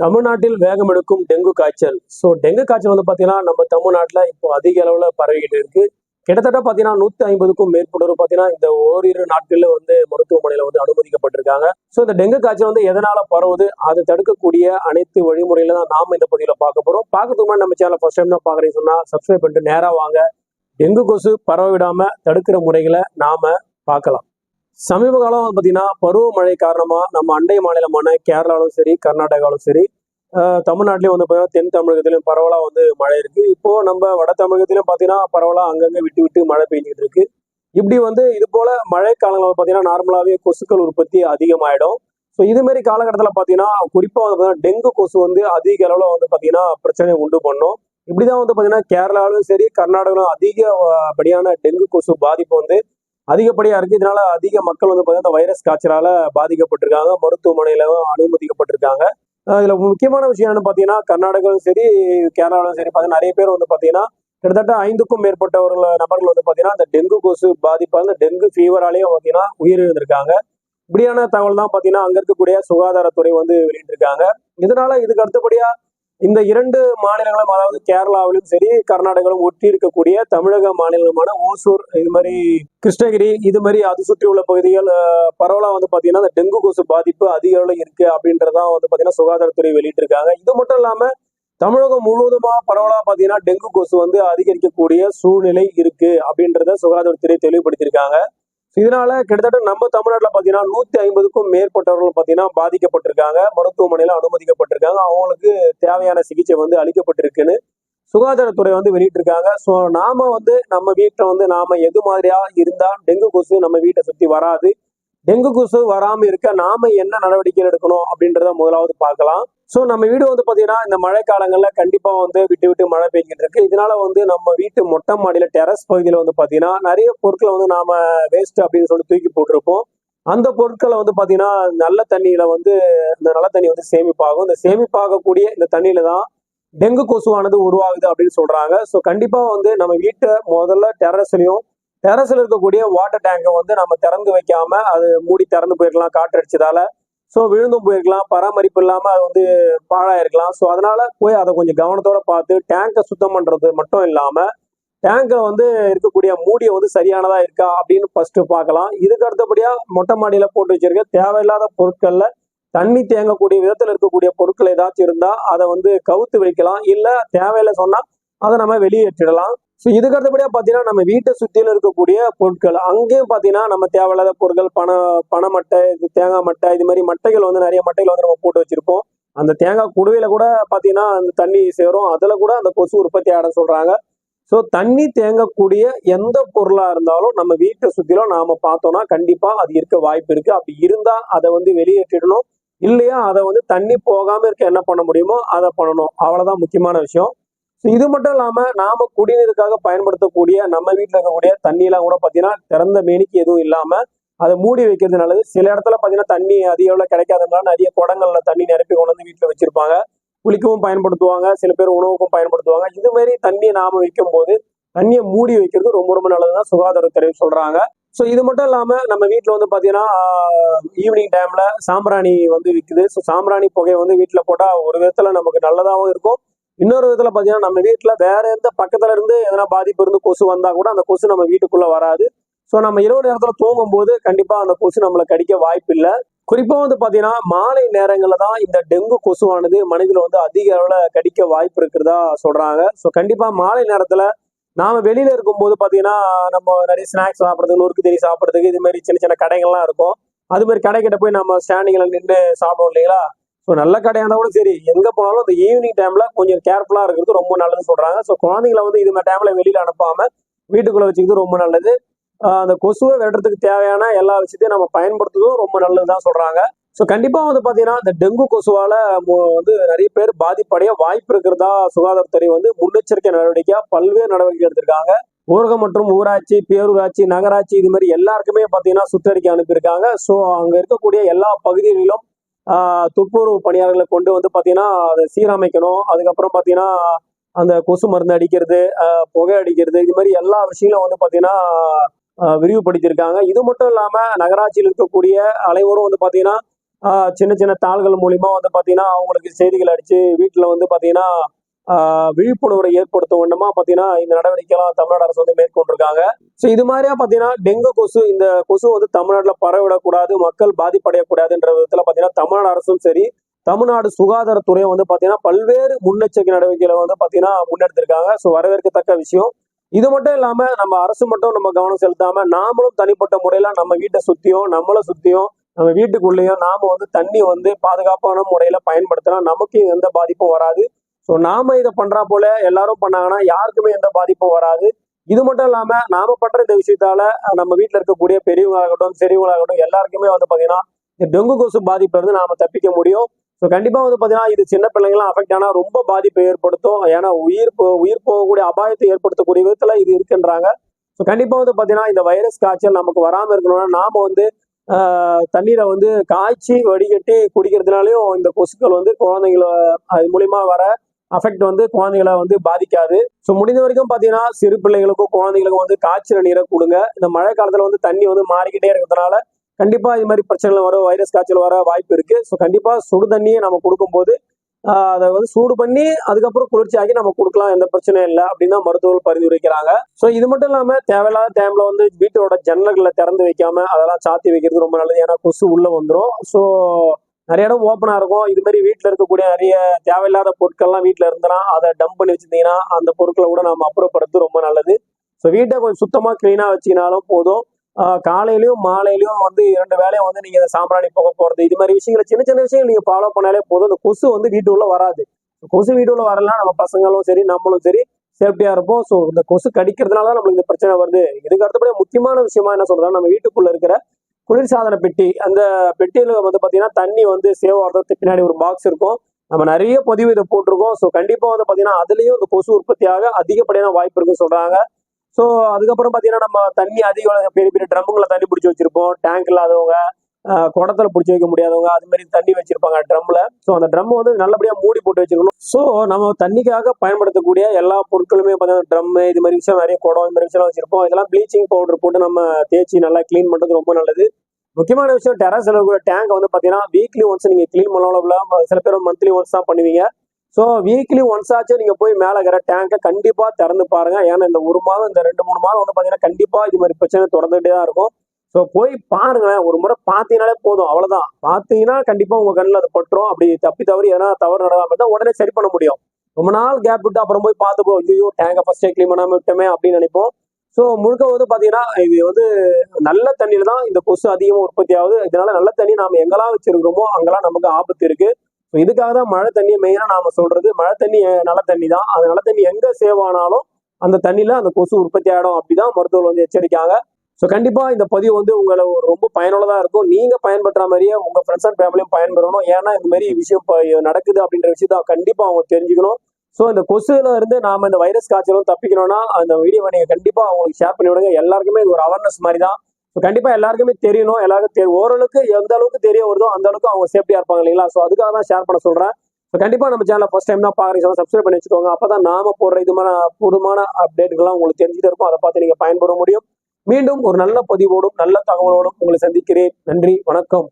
தமிழ்நாட்டில் வேகம் எடுக்கும் டெங்கு காய்ச்சல். ஸோ டெங்கு காய்ச்சல் வந்து பார்த்தீங்கன்னா நம்ம தமிழ்நாட்டில் இப்போ அதிக அளவில் பரவிக்கிட்டு இருக்கு. கிட்டத்தட்ட பார்த்தீங்கன்னா நூற்றி ஐம்பதுக்கும் மேற்பட்டவர் பார்த்தீங்கன்னா இந்த ஓரிரு நாட்களில் வந்து மருத்துவமனையில் வந்து அனுமதிக்கப்பட்டிருக்காங்க. ஸோ இந்த டெங்கு காய்ச்சல் வந்து எதனால பரவுது? அதை தடுக்கக்கூடிய அனைத்து வழிமுறையில தான் நாம இந்த பதிவில் பார்க்க போகிறோம் பார்க்கறதுக்கு முன்னாடி நம்ம சேனல் ஃபர்ஸ்ட் டைம் தான் பார்க்குறீங்க சொன்னால் சப்ஸ்கிரைப் பண்ணிட்டு நேராக வாங்க. டெங்கு கொசு பரவ விடாமல் தடுக்கிற முறைகளை நாம பார்க்கலாம். சமீப காலம் வந்து பார்த்தீங்கன்னா பருவமழை காரணமாக நம்ம அண்டை மாநிலமான கேரளாவிலும் சரி கர்நாடகாவிலும் சரி தமிழ்நாட்டிலையும் வந்து பார்த்தீங்கன்னா தென் தமிழகத்திலையும் பரவலாக வந்து மழை இருக்குது இப்போ நம்ம வட தமிழகத்திலையும் பார்த்தீங்கன்னா பரவலாக அங்கங்கே விட்டு விட்டு மழை பெய்ஞ்சிட்டு இருக்கு. இப்படி வந்து இது போல மழை காலங்களில் பார்த்தீங்கன்னா நார்மலாகவே கொசுக்கள் உற்பத்தி அதிகமாயிடும். ஸோ இதுமாரி காலகட்டத்தில் பார்த்தீங்கன்னா குறிப்பாக வந்து பார்த்தீங்கன்னா டெங்கு கொசு வந்து அதிக அளவில் வந்து பார்த்தீங்கன்னா பிரச்சனையை உண்டு பண்ணும். இப்படிதான் வந்து பார்த்தீங்கன்னா கேரளாவிலும் சரி கர்நாடகாவிலும் அதிகப்படியான டெங்கு கொசு பாதிப்பு வந்து அதிகப்படியா இருக்கு இதனால அதிக மக்கள் வந்து பார்த்தீங்கன்னா இந்த வைரஸ் காய்ச்சலால பாதிக்கப்பட்டிருக்காங்க மருத்துவமனையில அனுமதிக்கப்பட்டிருக்காங்க. அஹ் இதுல முக்கியமான விஷயம் என்னன்னு பார்த்தீங்கன்னா கர்நாடகாவும் சரி கேரளாவிலும் சரி பார்த்தீங்கன்னா நிறைய பேர் வந்து பார்த்தீங்கன்னா கிட்டத்தட்ட ஐந்துக்கும் மேற்பட்டவர்கள் நபர்கள் வந்து பார்த்தீங்கன்னா அந்த டெங்கு கொசு பாதிப்பால் இந்த டெங்கு ஃபீவராலேயும் பார்த்தீங்கன்னா உயிரிழந்திருக்காங்க. இப்படியான தகவல் தான் பார்த்தீங்கன்னா அங்க இருக்கக்கூடிய சுகாதாரத்துறை வந்து வெளியிட்டிருக்காங்க. இதனால இதுக்கு அடுத்தபடியா இந்த இரண்டு மாநிலங்களும் அதாவது கேரளாவிலும் சரி கர்நாடகாவிலும் ஒட்டி இருக்கக்கூடிய தமிழக மாநிலமான ஓசூர் இது மாதிரி கிருஷ்ணகிரி இது மாதிரி அது சுற்றி உள்ள பகுதிகள் பரவலாக வந்து பார்த்தீங்கன்னா இந்த டெங்கு கொசு பாதிப்பு அதிக அளவில் இருக்கு அப்படின்றதான் வந்து பார்த்தீங்கன்னா சுகாதாரத்துறை வெளியிட்டிருக்காங்க. இது மட்டும் இல்லாமல் தமிழகம் முழுவதுமா பரவலாக பார்த்தீங்கன்னா டெங்கு கொசு வந்து அதிகரிக்கக்கூடிய சூழ்நிலை இருக்கு அப்படின்றத சுகாதாரத்துறை தெளிவுபடுத்தியிருக்காங்க. இதனால கிட்டத்தட்ட நம்ம தமிழ்நாட்டில் பார்த்தீங்கன்னா நூத்தி ஐம்பதுக்கும் மேற்பட்டவர்கள் பார்த்தீங்கன்னா பாதிக்கப்பட்டிருக்காங்க. மருத்துவமனையில அனுமதிக்கப்பட்டிருக்காங்க. அவங்களுக்கு தேவையான சிகிச்சை வந்து அளிக்கப்பட்டிருக்குன்னு சுகாதாரத்துறை வந்து வெளியிட்டிருக்காங்க. ஸோ நாம வந்து நம்ம வீட்டில் வந்து நாம எது மாதிரியா இருந்தா டெங்கு கொசு நம்ம வீட்டை சுத்தி வராது. டெங்கு கொசு வராமல் இருக்க நாம என்ன நடவடிக்கை எடுக்கணும் அப்படின்றத முதலாவது பார்க்கலாம். ஸோ நம்ம வீடு வந்து பார்த்தீங்கன்னா இந்த மழை கண்டிப்பாக வந்து விட்டு விட்டு மழை பெய்கிட்டு இருக்கு. இதனால வந்து நம்ம வீட்டு மொட்டை மாடியில் டெரஸ் பகுதியில் வந்து பார்த்தீங்கன்னா நிறைய பொருட்களை வந்து நாம வேஸ்ட் அப்படின்னு சொல்லி தூக்கி போட்டிருப்போம். அந்த பொருட்களை வந்து பார்த்தீங்கன்னா நல்ல தண்ணியில வந்து இந்த நல்ல தண்ணி வந்து சேமிப்பாகும். இந்த சேமிப்பாகக்கூடிய இந்த தண்ணியில தான் டெங்கு கொசுவானது உருவாகுது அப்படின்னு சொல்றாங்க. ஸோ கண்டிப்பாக வந்து நம்ம வீட்டை முதல்ல டெரஸ்லையும் டெரஸில் இருக்கக்கூடிய வாட்டர் டேங்கை வந்து நம்ம திறந்து வைக்காம அது மூடி திறந்து போயிருக்கலாம் காற்றடிச்சதால ஸோ விழுந்தும் போயிருக்கலாம் பராமரிப்பு இல்லாமல் அது வந்து பாழாயிருக்கலாம். ஸோ அதனால போய் அதை கொஞ்சம் கவனத்தோட பார்த்து டேங்கை சுத்தம் பண்ணுறது மட்டும் இல்லாமல் டேங்கை வந்து இருக்கக்கூடிய மூடியை வந்து சரியானதாக இருக்கா அப்படின்னு ஃபஸ்ட்டு பார்க்கலாம். இதுக்கு அடுத்தபடியாக மொட்டை மாடியில் போட்டு வச்சிருக்க தேவையில்லாத பொருட்களில் தண்ணி தேங்கக்கூடிய விதத்தில் இருக்கக்கூடிய பொருட்கள் ஏதாச்சும் இருந்தால் அதை வந்து கவுத்து வைக்கலாம் இல்லை தேவையில்லை சொன்னால் அதை நம்ம வெளியேற்றிடலாம். ஸோ இதுக்கு அடுத்தபடியாக பார்த்தீங்கன்னா நம்ம வீட்டை சுற்றியில் இருக்கக்கூடிய பொருட்கள் அங்கேயும் பார்த்தீங்கன்னா நம்ம தேவையில்லாத பொருட்கள் பண பனை மட்டை இது தேங்காய் மட்டை இது மாதிரி மட்டைகள் வந்து நிறைய மட்டைகள் வந்து நம்ம போட்டு வச்சிருப்போம். அந்த தேங்காய் குடுவையில கூட பார்த்தீங்கன்னா அந்த தண்ணி சேரும். அதில் கூட அந்த கொசு உற்பத்தி ஆட சொல்கிறாங்க ஸோ தண்ணி தேங்கக்கூடிய எந்த பொருளாக இருந்தாலும் நம்ம வீட்டை சுற்றிலும் நாம பார்த்தோம்னா கண்டிப்பாக அது இருக்க வாய்ப்பு இருக்கு. அப்படி இருந்தால் அதை வந்து வெளியேற்றிடணும். இல்லையா அதை வந்து தண்ணி போகாமல் இருக்க என்ன பண்ண முடியுமோ அதை பண்ணணும். அவ்வளோதான் முக்கியமான விஷயம். ஸோ இது மட்டும் இல்லாமல் நாம குடிநீருக்காக பயன்படுத்தக்கூடிய நம்ம வீட்டில் இருக்கக்கூடிய தண்ணியெல்லாம் கூட பார்த்தீங்கன்னா திறந்த மேனிக்கு எதுவும் இல்லாமல் அதை மூடி வைக்கிறது நல்லது. சில இடத்துல பார்த்தீங்கன்னா தண்ணி அதிக அளவில் கிடைக்காதனால நிறைய குடங்கள்ல தண்ணி நிரப்பி கொண்டு வந்து வீட்டில் வச்சிருப்பாங்க. குளிக்கவும் பயன்படுத்துவாங்க. சில பேர் உணவுக்கும் பயன்படுத்துவாங்க. இது மாதிரி தண்ணியை நாம வைக்கும் போது தண்ணியை மூடி வைக்கிறது ரொம்ப ரொம்ப நல்லதுதான் சுகாதாரத்துறை சொல்றாங்க. ஸோ இது மட்டும் இல்லாமல் நம்ம வீட்டில் வந்து பார்த்தீங்கன்னா ஈவினிங் டைம்ல சாம்பிராணி வந்து விற்குது ஸோ சாம்பிராணி புகையை வந்து வீட்டில் போட்டால் ஒரு விதத்தில் நமக்கு நல்லதாகவும் இருக்கும். இன்னொரு விதத்துல பார்த்தீங்கன்னா நம்ம வீட்டில் வேற எந்த பக்கத்துல இருந்து எதனா பாதிப்பு இருந்து கொசு வந்தா கூட அந்த கொசு நம்ம வீட்டுக்குள்ள வராது. ஸோ நம்ம இரவு நேரத்தில் தூங்கும் போது கண்டிப்பா அந்த கொசு நம்மளை கடிக்க வாய்ப்பு இல்லை குறிப்பா வந்து பாத்தீங்கன்னா மாலை நேரங்கள்ல தான் இந்த டெங்கு கொசுவானது மனிதனை வந்து அதிக அளவில் கடிக்க வாய்ப்பு இருக்கிறதா சொல்றாங்க. ஸோ கண்டிப்பா மாலை நேரத்துல நாம வெளியில இருக்கும்போது பாத்தீங்கன்னா நம்ம நிறைய ஸ்நாக்ஸ் சாப்பிட்றதுக்கு நொறுக்கு தெரி சாப்பிட்றதுக்கு இது மாதிரி சின்ன சின்ன கடைகள்லாம் இருக்கும். அது மாதிரி கடைக்கிட்ட போய் நம்ம ஸ்டாண்டிங்ல நின்று சாப்பிடுவோம் இல்லைங்களா? ஸோ நல்ல கடையாக இருந்தால் கூட சரி. எங்கே போனாலும் இந்த ஈவினிங் டைமில் கொஞ்சம் கேர்ஃபுல்லாக இருக்கிறது ரொம்ப நல்லதுன்னு சொல்கிறாங்க ஸோ குழந்தைங்களை வந்து இது மாதிரி டைமில் வெளியில் அனுப்பாமல் வீட்டுக்குள்ளே வச்சுக்கிறது ரொம்ப நல்லது. அந்த கொசுவை விடுறதுக்கு தேவையான எல்லா விஷயத்தையும் நம்ம பயன்படுத்துவதும் ரொம்ப நல்லதுதான் சொல்கிறாங்க ஸோ கண்டிப்பாக வந்து பார்த்தீங்கன்னா இந்த டெங்கு கொசுவால் வந்து நிறைய பேர் பாதிப்படைய வாய்ப்பு இருக்கிறதா சுகாதாரத்துறை வந்து முன்னெச்சரிக்கை நடவடிக்கையாக பல்வேறு நடவடிக்கை எடுத்திருக்காங்க. ஊரகம் மற்றும் ஊராட்சி பேரூராட்சி நகராட்சி இது மாதிரி எல்லாருக்குமே பார்த்தீங்கன்னா சுற்றறிக்கை அனுப்பியிருக்காங்க. ஸோ அங்கே இருக்கக்கூடிய எல்லா பகுதிகளிலும் துப்புரவு பணியாளர்களை கொண்டு வந்து பாத்தீங்கன்னா அதை சீரமைக்கணும். அதுக்கப்புறம் பாத்தீங்கன்னா அந்த கொசு மருந்து அடிக்கிறது புகை அடிக்கிறது இது மாதிரி எல்லா விஷயங்களும் வந்து பாத்தீங்கன்னா விரிவுபடுத்தியிருக்காங்க. இது மட்டும் இல்லாம நகராட்சியில் இருக்கக்கூடிய அனைவரும் வந்து பாத்தீங்கன்னா சின்ன சின்ன தாள்கள் மூலியமா வந்து பாத்தீங்கன்னா அவங்களுக்கு செய்திகள் அடிச்சு வீட்டில் வந்து பாத்தீங்கன்னா விழிப்புணர்வை ஏற்படுத்தும் வண்ணமா பாத்தீங்கன்னா இந்த நடவடிக்கைலாம் தமிழ்நாடு அரசு வந்து மேற்கொண்டிருக்காங்க. ஸோ இது மாதிரியா பாத்தீங்கன்னா டெங்கு கொசு இந்த கொசு வந்து தமிழ்நாட்டுல பரவிடக்கூடாது மக்கள் பாதிப்படையக்கூடாதுன்ற விதத்துல பாத்தீங்கன்னா தமிழ்நாடு அரசும் சரி தமிழ்நாடு சுகாதாரத்துறையும் வந்து பாத்தீங்கன்னா பல்வேறு முன்னெச்சரிக்கை நடவடிக்கைகளை வந்து பாத்தீங்கன்னா முன்னெடுத்திருக்காங்க. ஸோ வரவேற்கத்தக்க விஷயம். இது மட்டும் இல்லாம நம்ம அரசு மட்டும் நம்ம கவனம் செலுத்தாம நாமளும் தனிப்பட்ட முறையில நம்ம வீட்டை சுத்தியும் நம்மளை சுத்தியும் நம்ம வீட்டுக்குள்ளேயும் நாம வந்து தண்ணி வந்து பாதுகாப்பான முறையில பயன்படுத்தினா நமக்கு எந்த பாதிப்பும் வராது. ஸோ நாம இதை பண்றா போல எல்லாரும் பண்ணாங்கன்னா யாருக்குமே எந்த பாதிப்பும் வராது. இது மட்டும் இல்லாம நாம பண்ற இந்த விஷயத்தால நம்ம வீட்டில் இருக்கக்கூடிய பெரியவங்களாகட்டும் சிறியவங்களாகட்டும் எல்லாருக்குமே வந்து பாத்தீங்கன்னா இந்த டெங்கு கொசு பாதிப்புல இருந்து நாம தப்பிக்க முடியும். ஸோ கண்டிப்பா வந்து பாத்தீங்கன்னா இது சின்ன பிள்ளைங்களாம் அஃபெக்ட் ஆனால் ரொம்ப பாதிப்பை ஏற்படுத்தும். ஏன்னா உயிர் போ- உயிர் போகக்கூடிய அபாயத்தை ஏற்படுத்தக்கூடிய விதத்துல இது இருக்குன்றாங்க. ஸோ கண்டிப்பா வந்து பாத்தீங்கன்னா இந்த வைரஸ் காய்ச்சல் நமக்கு வராமல் இருக்கணும்னா நாம வந்து தண்ணீரை வந்து காய்ச்சி வடிகட்டி குடிக்கிறதுனாலையும் இந்த கொசுக்கள் வந்து குழந்தைங்கள அது மூலியமா வர அஃபெக்ட் வந்து குழந்தைகளை வந்து பாதிக்காது. ஸோ முடிந்த வரைக்கும் பார்த்தீங்கன்னா சிறு பிள்ளைகளுக்கும் குழந்தைகளுக்கும் வந்து காய்ச்சல் நீரை கொடுங்க. இந்த மழை காலத்தில் வந்து தண்ணி வந்து மாறிக்கிட்டே இருக்கிறதுனால கண்டிப்பாக இது மாதிரி பிரச்சனைகள் வர வைரஸ் காய்ச்சல் வர வாய்ப்பு இருக்கு. ஸோ கண்டிப்பாக சுடு தண்ணியை நம்ம கொடுக்கும்போது அதை வந்து சூடு பண்ணி அதுக்கப்புறம் குளிர்ச்சியாக்கி நம்ம கொடுக்கலாம். எந்த பிரச்சனையும் இல்லை அப்படின்னு தான் மருத்துவர்கள் பரிந்துரைக்கிறாங்க. ஸோ இது மட்டும் இல்லாமல் தேவையில்லாத டைம்ல வந்து வீட்டோட ஜன்னல்களை திறந்து வைக்காம அதெல்லாம் சாத்தி வைக்கிறது ரொம்ப நல்லது. ஏன்னா கொசு உள்ள வந்துடும் ஸோ நிறைய இடம் ஓப்பனாக இருக்கும். இது மாதிரி வீட்டில் இருக்கக்கூடிய நிறைய தேவையில்லாத பொருட்கள்லாம் வீட்டில் இருந்தனா அதை டம்ப் பண்ணி வச்சிருந்தீங்கன்னா அந்த பொருட்களை கூட நம்ம அப்புறப்படுறது ரொம்ப நல்லது. ஸோ வீட்டை கொஞ்சம் சுத்தமாக க்ளீனாக வச்சிங்கனாலும் போதும். காலையிலையும் மாலையிலையும் வந்து இரண்டு வேலையும் வந்து நீங்கள் இந்த சாம்பிராணி போக போகிறது இது மாதிரி விஷயங்களை சின்ன சின்ன விஷயங்கள் நீங்கள் ஃபாலோ பண்ணாலே போதும். அந்த கொசு வந்து வீட்டுக்குள்ளே வராது. கொசு வீட்டுக்குள்ள வரலாம் நம்ம பசங்களும் சரி நம்மளும் சரி சேஃப்டியாக இருப்போம். ஸோ இந்த கொசு கடிக்கிறதுனால தான் நம்மளுக்கு இந்த பிரச்சனை வருது. இதுக்கு அடுத்தபடி முக்கியமான விஷயமா என்ன சொல்றேன் நம்ம வீட்டுக்குள்ளே இருக்கிற குளிர்சாதன பெட்டி. அந்த பெட்டியில் வந்து பார்த்தீங்கன்னா தண்ணி வந்து சேவ் ஆகிறதுக்கு பின்னாடி ஒரு பாக்ஸ் இருக்கும். நம்ம நிறைய பதிவு இதை போட்டிருக்கோம். ஸோ கண்டிப்பாக வந்து பார்த்தீங்கன்னா அதுலேயும் இந்த கொசு உற்பத்தியாக அதிகப்படியான வாய்ப்பு இருக்குன்னு சொல்கிறாங்க ஸோ அதுக்கப்புறம் பார்த்தீங்கன்னா நம்ம தண்ணி அதிக பெரிய பெரிய ட்ரம்முங்களை தண்ணி பிடிச்சி வச்சிருப்போம். டேங்க் இல்லாதவங்க குடத்துல பிடிச்சி வைக்க முடியாதவங்க அது மாதிரி தண்ணி வச்சிருப்பாங்க ட்ரம்ல. ஸோ அந்த ட்ரம் வந்து நல்லபடியா மூடி போட்டு வச்சிருக்கணும். ஸோ நம்ம தண்ணிக்காக பயன்படுத்தக்கூடிய எல்லா பொருட்களுமே பார்த்தீங்கன்னா ட்ரம் இது மாதிரி விஷயம் நிறைய குடம் இந்த மாதிரி விஷயம் வச்சிருப்போம். இதெல்லாம் ப்ளீச்சிங் பவுடர் போட்டு நம்ம தேய்ச்சி நல்லா க்ளீன் பண்றது ரொம்ப நல்லது. முக்கியமான விஷயம் டெரஸ்ல இருக்கிற டேங்க் வந்து பார்த்தீங்கன்னா வீக்லி ஒன்ஸ் நீங்க க்ளீன் பண்ணலாம் சில பேர் மந்த்லி ஒன்ஸ் தான் பண்ணுவீங்க. ஸோ வீக்லி ஒன்ஸ் ஆச்சும் நீங்க போய் மேலே இருக்கிற டேங்கை கண்டிப்பா திறந்து பாருங்க. ஏன்னா இந்த ஒரு மாதம் இந்த ரெண்டு மூணு மாதம் வந்து பார்த்தீங்கன்னா கண்டிப்பா இது மாதிரி பிரச்சனை தொடர்ந்துகிட்டே தான் இருக்கும். ஸோ போய் பாருங்களேன். ஒரு முறை பார்த்தீங்கனாலே போதும். அவ்வளோதான் பார்த்தீங்கன்னா கண்டிப்பாக உங்கள் கண்ணில் அது பட்டுரும். அப்படி தப்பி தவறி ஏன்னா தவறு நடக்காம இருந்தா உடனே சரி பண்ண முடியும். ரொம்ப நாள் கேப் விட்டு அப்புறம் போய் பார்த்துப்போம் ஐயோ டேங்கை ஃபஸ்ட்டே க்ளீன் பண்ணாமல் விட்டோமே அப்படின்னு நினைப்போம். ஸோ முழுக்க வந்து பார்த்தீங்கன்னா இது வந்து நல்ல தண்ணியில் தான் இந்த கொசு அதிகமாக உற்பத்தி ஆகுது. இதனால நல்ல தண்ணி நாம் எங்கெல்லாம் வச்சிருக்கிறோமோ அங்கெல்லாம் நமக்கு ஆபத்து இருக்குது ஸோ இதுக்காக தான் மழை தண்ணியை மெயினாக நாம் சொல்கிறது மழை தண்ணி நல்ல தண்ணி தான். அந்த நல்ல தண்ணி எங்கே சேவ் ஆனாலும் அந்த தண்ணியில் அந்த கொசு உற்பத்தி ஆகிடும் அப்படிதான் மருத்துவர்கள் வந்து எச்சரிக்காங்க ஸோ கண்டிப்பாக இந்த பதிவு வந்து உங்களை ரொம்ப பயனுள்ளதாக இருக்கும். நீங்கள் பயன்படுற மாதிரியே உங்கள் ஃப்ரெண்ட்ஸ் அண்ட் ஃபேமிலியும் பயன்பெறணும். ஏன்னா இந்த மாதிரி விஷயம் நடக்குது அப்படின்ற விஷயத்த கண்டிப்பாக அவங்க தெரிஞ்சுக்கணும். ஸோ இந்த கொசுல இருந்து நாம இந்த வைரஸ் காய்ச்சலும் தப்பிக்கணும்னா அந்த வீடியோவை நீங்கள் கண்டிப்பாக அவங்களுக்கு ஷேர் பண்ணி விடுங்க. எல்லாருக்குமே இது ஒரு அவேர்னஸ் மாதிரி தான் ஸோ கண்டிப்பாக எல்லாருக்குமே தெரியணும். எல்லாருக்கும் தெரியும் ஓரளவுக்கு எந்த அளவுக்கு தெரிய வருதோ அந்த அளவுக்கு அவங்க சேஃப்டியாக இருப்பாங்க இல்லைங்களா? ஸோ அதுக்காக தான் ஷேர் பண்ண சொல்கிறேன் ஸோ கண்டிப்பாக நம்ம சேனலில் ஃபஸ்ட் டைம் தான் பார்க்குறீங்க சப்ஸ்கிரைப் பண்ணி வச்சுக்கோங்க. அப்போ தான் நாம போடுற இதுமான புதுமான அப்டேட்டுகள்லாம் உங்களுக்கு தெரிஞ்சுட்டு இருக்கும். அதை பார்த்து நீங்கள் பயன்பெற முடியும். மீண்டும் ஒரு நல்ல பதிவோடும் நல்ல தகவலோடும் உங்களை சந்திக்கிறேன். நன்றி வணக்கம்.